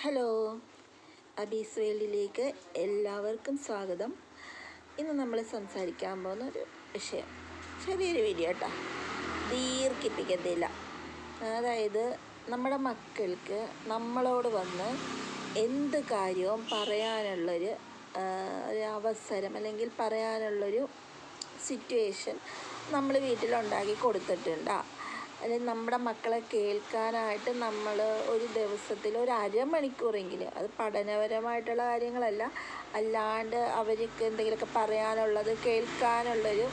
Hello അബീസ് വേൾഡിലേക്ക് എല്ലാവർക്കും സ്വാഗതം. ഇന്ന് നമ്മൾ സംസാരിക്കാൻ പോകുന്ന ഒരു വിഷയം. ചെറിയൊരു വീഡിയോ കേട്ടോ ദീർഘിപ്പിക്കത്തില്ല. അതായത് നമ്മുടെ മക്കൾക്ക് നമ്മളോട് വന്ന് എന്ത് കാര്യവും പറയാനുള്ളൊരു ഒരു അവസരം അല്ലെങ്കിൽ പറയാനുള്ളൊരു സിറ്റുവേഷൻ നമ്മൾ വീട്ടിലുണ്ടാക്കി കൊടുത്തിട്ടുണ്ടോ. അല്ലെങ്കിൽ നമ്മുടെ മക്കളെ കേൾക്കാനായിട്ട് നമ്മൾ ഒരു ദിവസത്തിൽ ഒരു അരമണിക്കൂറെങ്കിലും അത് പഠനപരമായിട്ടുള്ള കാര്യങ്ങളല്ല അല്ലാണ്ട് അവർക്ക് എന്തെങ്കിലുമൊക്കെ പറയാനുള്ളത് കേൾക്കാനുള്ളൊരു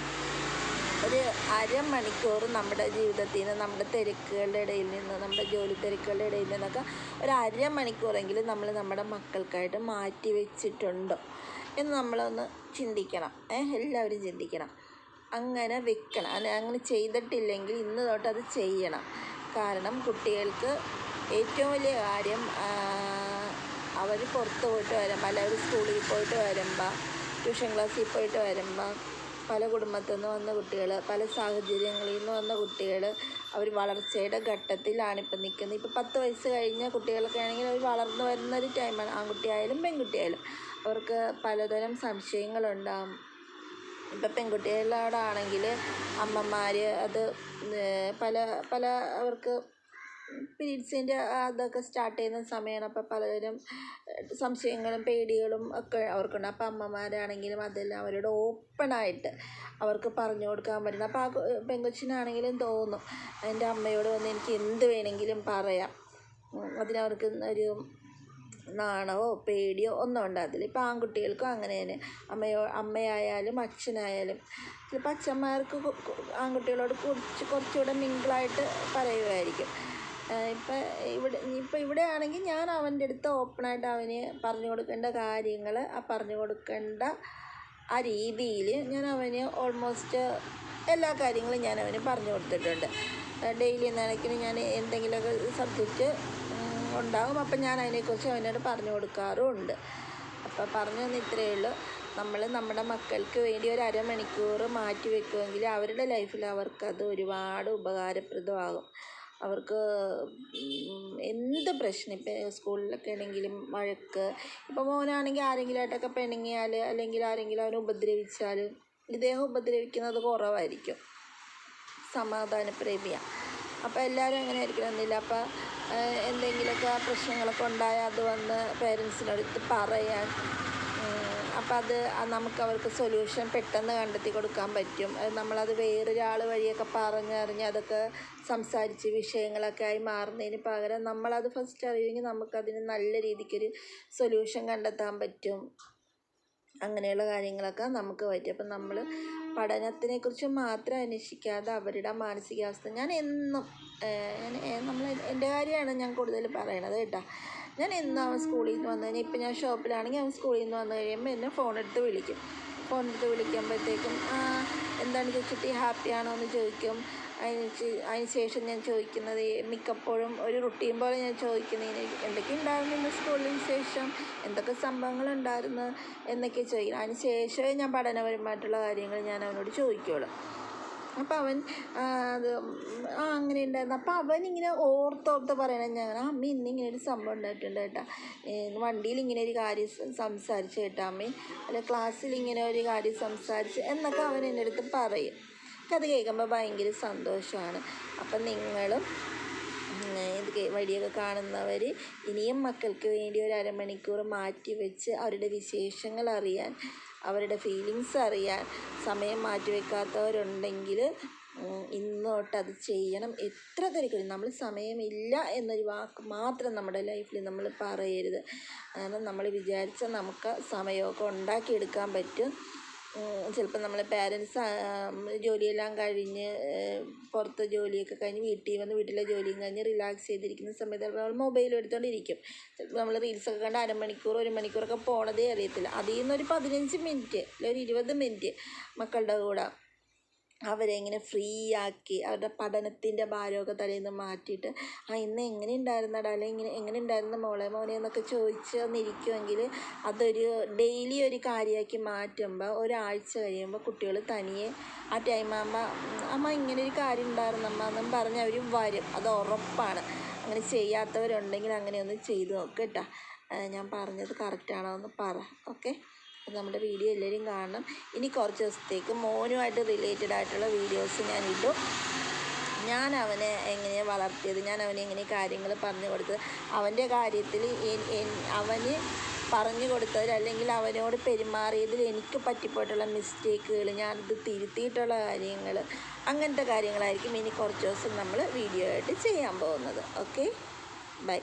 ഒരു അരമണിക്കൂർ നമ്മുടെ ജീവിതത്തിൽ നിന്ന് നമ്മുടെ തിരക്കുകളുടെ ഇടയിൽ നിന്ന് നമ്മുടെ ജോലി തിരക്കുകളുടെ ഇടയിൽ നിന്നൊക്കെ ഒരു അരമണിക്കൂറെങ്കിലും നമ്മൾ നമ്മുടെ മക്കൾക്കായിട്ട് മാറ്റി വെച്ചിട്ടുണ്ടോ എന്ന് നമ്മളൊന്ന് ചിന്തിക്കണം. എല്ലാവരും ചിന്തിക്കണം. അങ്ങനെ വെക്കണം. അങ്ങനെ ചെയ്തിട്ടില്ലെങ്കിൽ ഇന്ന് തൊട്ട് അത് ചെയ്യണം. കാരണം കുട്ടികൾക്ക് ഏറ്റവും വലിയ കാര്യം അവർ പുറത്ത് പോയിട്ട് വരുമ്പോൾ അല്ലെങ്കിൽ സ്കൂളിൽ പോയിട്ട് വരുമ്പോൾ ട്യൂഷൻ ക്ലാസ്സിൽ പോയിട്ട് വരുമ്പോൾ പല കുടുംബത്തിൽ നിന്ന് വന്ന കുട്ടികൾ പല സാഹചര്യങ്ങളിൽ നിന്ന് വന്ന കുട്ടികൾ അവർ വളർച്ചയുടെ ഘട്ടത്തിലാണ് ഇപ്പം നിൽക്കുന്നത്. ഇപ്പോൾ പത്ത് വയസ്സ് കഴിഞ്ഞ കുട്ടികളൊക്കെ ആണെങ്കിൽ അവർ വളർന്നു വരുന്നൊരു ടൈമാണ്. ആൺകുട്ടിയായാലും പെൺകുട്ടിയായാലും. അവർക്ക് പലതരം സംശയങ്ങളുണ്ടാകും ഇപ്പം പെൺകുട്ടികളോടാണെങ്കിൽ അമ്മമാർ അത് പല പല അവർക്ക് പീരീഡ്സിന്റെ അതൊക്കെ സ്റ്റാർട്ട് ചെയ്യുന്ന സമയമാണ് അപ്പോൾ പലതരം സംശയങ്ങളും പേടികളും ഒക്കെ അവർക്കുണ്ട്. അപ്പോൾ അമ്മമാരാണെങ്കിലും അതെല്ലാം അവരോട് ഓപ്പണായിട്ട് അവർക്ക് പറഞ്ഞു കൊടുക്കാൻ പറ്റുന്നു അപ്പോൾ ആ പെങ്കൊച്ചിനാണെങ്കിലും തോന്നും എന്റെ അമ്മയോട് വന്ന് എനിക്ക് എന്ത് വേണമെങ്കിലും പറയാം. അതിനവർക്ക് ഒരു നാണമോ പേടിയോ ഒന്നും ഉണ്ടാകത്തില്ല. ഇപ്പം ആൺകുട്ടികൾക്കും അങ്ങനെ തന്നെ. അമ്മയോ അമ്മയായാലും അച്ഛനായാലും. ചിലപ്പോൾ അച്ഛന്മാർക്ക് ആൺകുട്ടികളോട് കുറച്ച് കുറച്ചുകൂടെ മിങ്കിളായിട്ട് പറയുമായിരിക്കും ഇപ്പം ഇവിടെ ഇപ്പം ഇവിടെ ആണെങ്കിൽ ഞാൻ അവന്റെ അടുത്ത് ഓപ്പണായിട്ട് അവന് പറഞ്ഞു കൊടുക്കേണ്ട കാര്യങ്ങൾ ആ പറഞ്ഞു കൊടുക്കേണ്ട ആ രീതിയിൽ ഞാൻ അവന് ഓൾമോസ്റ്റ് എല്ലാ കാര്യങ്ങളും ഞാൻ അവന് പറഞ്ഞു കൊടുത്തിട്ടുണ്ട്. ഡെയിലി നിലയ്ക്കിന് ഞാൻ എന്തെങ്കിലുമൊക്കെ സബ്ജക്റ്റ് ഉണ്ടാകും. അപ്പം ഞാൻ അതിനെക്കുറിച്ച് അവനോട് പറഞ്ഞു കൊടുക്കാറുമുണ്ട്. അപ്പോൾ പറഞ്ഞു തന്നെ ഇത്രയേ ഉള്ളൂ. നമ്മൾ നമ്മുടെ മക്കൾക്ക് വേണ്ടി ഒരു അരമണിക്കൂർ മാറ്റി വെക്കുമെങ്കിൽ അവരുടെ ലൈഫിൽ അവർക്കത് ഒരുപാട് ഉപകാരപ്രദമാകും. അവർക്ക് എന്ത് പ്രശ്നം ഇപ്പം സ്കൂളിലൊക്കെ ആണെങ്കിലും വഴക്ക് ഇപ്പോൾ മോനാണെങ്കിൽ ആരെങ്കിലും ആയിട്ടൊക്കെ പിണങ്ങിയാൽ അല്ലെങ്കിൽ ആരെങ്കിലും അവനെ ഉപദ്രവിച്ചാൽ ഇദ്ദേഹം ഉപദ്രവിക്കുന്നത് കുറവായിരിക്കും. സമാധാനപ്രേമിയാണ് അപ്പോൾ എല്ലാവരും അങ്ങനെ ആയിരിക്കണമെന്നില്ല അപ്പോൾ എന്തെങ്കിലുമൊക്കെ പ്രശ്നങ്ങളൊക്കെ ഉണ്ടായാൽ അത് വന്ന് പേരൻസിനടുത്ത് പറയാൻ അപ്പോൾ അത് നമുക്ക് അവർക്ക് സൊല്യൂഷൻ പെട്ടെന്ന് കണ്ടെത്തി കൊടുക്കാൻ പറ്റും. നമ്മളത് വേറൊരാൾ വഴിയൊക്കെ പറഞ്ഞറിഞ്ഞ് അതൊക്കെ സംസാരിച്ച് വിഷയങ്ങളൊക്കെ ആയി മാറുന്നതിന് പകരം നമ്മളത് ഫസ്റ്റ് അറിയുമെങ്കിൽ നമുക്കതിന് നല്ല രീതിക്കൊരു സൊല്യൂഷൻ കണ്ടെത്താൻ പറ്റും. അങ്ങനെയുള്ള കാര്യങ്ങളൊക്കെ നമുക്ക് പറ്റും. അപ്പം നമ്മൾ പഠനത്തിനെക്കുറിച്ച് മാത്രം അന്വേഷിക്കാതെ അവരുടെ മാനസികാവസ്ഥ ഞാൻ എന്നും നമ്മൾ എന്റെ കാര്യമാണ് ഞാൻ കൂടുതൽ പറയണത് കേട്ടോ. ഞാൻ എന്നും അവൻ സ്കൂളിൽ നിന്ന് വന്നു കഴിഞ്ഞാൽ ഇപ്പം ഞാൻ ഷോപ്പിലാണെങ്കിൽ അവൻ സ്കൂളിൽ നിന്ന് വന്നു കഴിയുമ്പോൾ എന്നെ ഫോൺ എടുത്ത് വിളിക്കും. ഫോൺ എടുത്ത് വിളിക്കുമ്പോഴത്തേക്കും "ആ, എന്താണ് ചോദിച്ചിട്ട് ഹാപ്പിയാണോ എന്ന് ചോദിക്കും. അതിന് അതിന് ശേഷം ഞാൻ ചോദിക്കുന്നത് മിക്കപ്പോഴും ഒരു റുട്ടീൻ പോലെ ഞാൻ ചോദിക്കുന്നതിന് എന്തൊക്കെ ഉണ്ടായിരുന്നു ഇന്ന് സ്കൂളിന് ശേഷം? എന്തൊക്കെ സംഭവങ്ങൾ ഉണ്ടായിരുന്നു? എന്നൊക്കെ ചോദിക്കും. അതിന് ശേഷമേ ഞാൻ പഠനപരമായിട്ടുള്ള കാര്യങ്ങൾ ഞാൻ അവനോട് ചോദിക്കുകയുള്ളൂ അപ്പോൾ അവൻ അത് ആ അങ്ങനെ ഉണ്ടായിരുന്നു. അപ്പോൾ അവൻ ഇങ്ങനെ ഓർത്തോർത്ത് പറയണം ആ അമ്മ ഇന്നിങ്ങനെ ഒരു സംഭവം ഉണ്ടായിട്ടുണ്ട് കേട്ടാ. വണ്ടിയിൽ ഇങ്ങനെ ഒരു കാര്യം സംസാരിച്ച് കേട്ടാ അമ്മ. അല്ല ക്ലാസ്സിൽ ഇങ്ങനെ ഒരു കാര്യം സംസാരിച്ച് എന്നൊക്കെ അവൻ എന്റെ അടുത്ത് പറയും. അത് കേൾക്കുമ്പോൾ ഭയങ്കര സന്തോഷമാണ് അപ്പം നിങ്ങളും ഇത് വഴിയൊക്കെ കാണുന്നവർ ഇനിയും മക്കൾക്ക് വേണ്ടി ഒരു അരമണിക്കൂർ മാറ്റി വെച്ച് അവരുടെ വിശേഷങ്ങൾ അറിയാൻ അവരുടെ ഫീലിങ്സ് അറിയാൻ സമയം മാറ്റി ഇന്നോട്ട് അത് ചെയ്യണം. എത്ര തിരക്കിലും നമ്മൾ സമയമില്ല എന്നൊരു വാക്ക് മാത്രം നമ്മുടെ ലൈഫിൽ നമ്മൾ പറയരുത്. കാരണം നമ്മൾ വിചാരിച്ചാൽ നമുക്ക് സമയമൊക്കെ ഉണ്ടാക്കിയെടുക്കാൻ പറ്റും. ചിലപ്പോൾ നമ്മളെ പാരൻസ് ജോലിയെല്ലാം കഴിഞ്ഞ് പുറത്ത് ജോലിയൊക്കെ കഴിഞ്ഞ് വീട്ടിൽ വന്ന് വീട്ടിലെ ജോലിയും കഴിഞ്ഞ് റിലാക്സ് ചെയ്തിരിക്കുന്ന സമയത്ത് നമ്മൾ മൊബൈൽ എടുത്തുകൊണ്ടിരിക്കും ചിലപ്പോൾ നമ്മൾ റീൽസൊക്കെ കണ്ട് അരമണിക്കൂർ ഒരു മണിക്കൂറൊക്കെ പോണതേ അറിയത്തില്ല. അതിൽ നിന്നൊരു പതിനഞ്ച് മിനിറ്റ് അല്ലെങ്കിൽ ഒരു ഇരുപത് മിനിറ്റ് മക്കളുടെ കൂടെ അവരെ ഇങ്ങനെ ഫ്രീ ആക്കി അവരുടെ പഠനത്തിന്റെ ഭാരമൊക്കെ തലയിൽ നിന്ന് മാറ്റിയിട്ട് ആ ഇന്ന് എങ്ങനെ ഉണ്ടായിരുന്നടാ അല്ലെങ്കിൽ ഇങ്ങനെ എങ്ങനെ ഉണ്ടായിരുന്നു മോളെ മോനെ? എന്നൊക്കെ ചോദിച്ച് വന്നിരിക്കുമെങ്കിൽ അതൊരു ഡെയിലി ഒരു കാര്യമാക്കി മാറ്റുമ്പോൾ ഒരാഴ്ച കഴിയുമ്പോൾ കുട്ടികൾ തനിയെ ആ ടൈം ആകുമ്പോൾ അമ്മ ഇങ്ങനെ ഒരു കാര്യം ഉണ്ടായിരുന്നു അമ്മ എന്നും പറഞ്ഞ് അവർ വരും. അത് ഉറപ്പാണ്. അങ്ങനെ ചെയ്യാത്തവരുണ്ടെങ്കിൽ അങ്ങനെയൊന്ന് ചെയ്ത് നോക്ക് കേട്ടോ. ഞാൻ പറഞ്ഞത് കറക്റ്റാണോ എന്ന് പറ. ഓക്കെ? നമ്മുടെ വീഡിയോ എല്ലാവരും കാണണം. ഇനി കുറച്ച് ദിവസത്തേക്ക് മോനുമായിട്ട് റിലേറ്റഡ് ആയിട്ടുള്ള വീഡിയോസ് ഞാൻ ഇട്ടു ഞാൻ അവനെ എങ്ങനെയാണ് വളർത്തിയത്? ഞാൻ അവനെ എങ്ങനെ കാര്യങ്ങൾ പറഞ്ഞു കൊടുത്തത്? അവന്റെ കാര്യത്തിൽ അവന് പറഞ്ഞു കൊടുത്തതിൽ അല്ലെങ്കിൽ അവനോട് പെരുമാറിയതിൽ എനിക്ക് പറ്റിപ്പോയിട്ടുള്ള മിസ്റ്റേക്കുകൾ ഞാനത് തിരുത്തിയിട്ടുള്ള കാര്യങ്ങൾ അങ്ങനത്തെ കാര്യങ്ങളായിരിക്കും ഇനി കുറച്ച് ദിവസം നമ്മൾ വീഡിയോ ആയിട്ട് ചെയ്യാൻ പോകുന്നത്. Okay bye